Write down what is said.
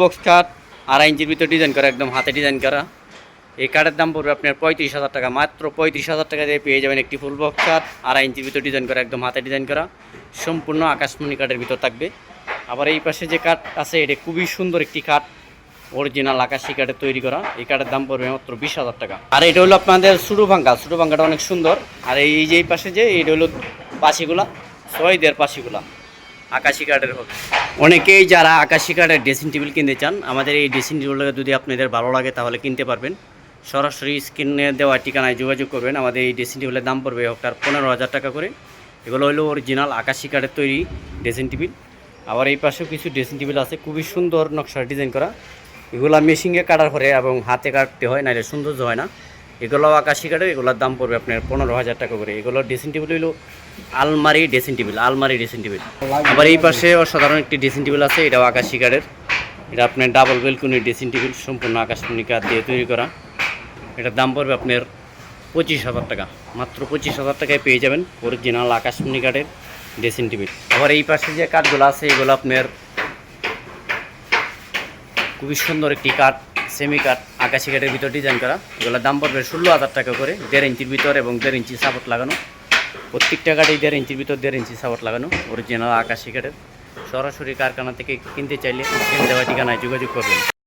Box কাঠ, আড়াই ইঞ্চির ভিতর ডিজাইন করা, একদম হাতে ডিজাইন করা। এই কাঠের দাম পড়বে আপনার পঁয়ত্রিশ হাজার টাকা, মাত্র পঁয়ত্রিশ হাজার টাকা দিয়ে পেয়ে যাবেন একটি ফুল বক্স কাঠ, আড়াই ইঞ্চির ভিতর ডিজাইন করা, একদম হাতে ডিজাইন করা। সম্পূর্ণ আকাশমণি কাঠের ভিতর থাকবে। আবার এই পাশে যে কাঠ আছে, এটা খুবই সুন্দর একটি কাঠ অরিজিনাল আকাশি কাঠের তৈরি করা। এই কাঠের দাম পড়বে মাত্র বিশ হাজার টাকা। আর এটা হলো আপনাদের সুডু ভাঙ্গা সুডু ভাঙ্গাটা অনেক সুন্দর। আর এই যে এই পাশে যে, এটা হলো পাশিগুলা ছয়দের পাশিগুলা। আকাশি কাঠের হবে। অনেকেই যারা আকাশি কাঠের ড্রেসিং টেবিল কিনতে চান, আমাদের এই ড্রেসিং টেবিলটা যদি আপনাদের ভালো লাগে তাহলে কিনতে পারবেন। সরাসরি স্ক্রিনে দেওয়া ঠিকানায় যোগাযোগ করবেন। আমাদের এই ড্রেসিং টেবিলের দাম পড়বে আপনার পনেরো হাজার টাকা করে। এগুলো হলো অরিজিনাল আকাশি কাঠের তৈরি ড্রেসিং টেবিল আবার এই পাশেও কিছু ড্রেসিং টেবিল আছে, খুবই সুন্দর নকশা ডিজাইন করা। এগুলো মেশিনে কাটার পরে এবং হাতে কাটতে হয়, নাহলে সৌন্দর্য হয় না। এগুলো আকাশি কাঠের এগুলোর দাম পড়বে আপনার পনেরো হাজার টাকা করে। এগুলো ড্রেসিং টেবিল হলো আলমারি ড্রেসিং টেবিল, আলমারি ড্রেসিং টেবিল। আবার এই পাশে অসাধারণ একটি ড্রেসিং টেবিল আছে, এটাও আকাশি কাঠের এটা আপনার ডাবল বেলকুনি ড্রেসিং টেবিল, সম্পূর্ণ আকাশমণি কাঠ দিয়ে তৈরি করা। এটার দাম পড়বে আপনার পঁচিশ হাজার টাকা, মাত্র পঁচিশ হাজার টাকায় পেয়ে যাবেন অরিজিনাল আকাশমণি কাঠের ড্রেসিং টেবিল। আবার এই পাশে যে কাঠগুলো আছে, এগুলো আপনার খুবই সুন্দর একটি কাঠ সেমি কাঠ আকাশি কাঠের ভিতর ডিজাইন করা। এগুলোর দাম পড়বে ষোলো হাজার টাকা করে, দেড় ইঞ্চির ভিতর এবং দেড় ইঞ্চি সাপোর্ট লাগানো। প্রত্যেকটা কাঠেই দেড় ইঞ্চির ভিতর দেড় ইঞ্চি সাপোর্ট লাগানো অরিজিনাল আকাশি কাঠের সরাসরি কারখানা থেকে কিনতে চাইলে দেওয়া ঠিকানায় যোগাযোগ করবেন।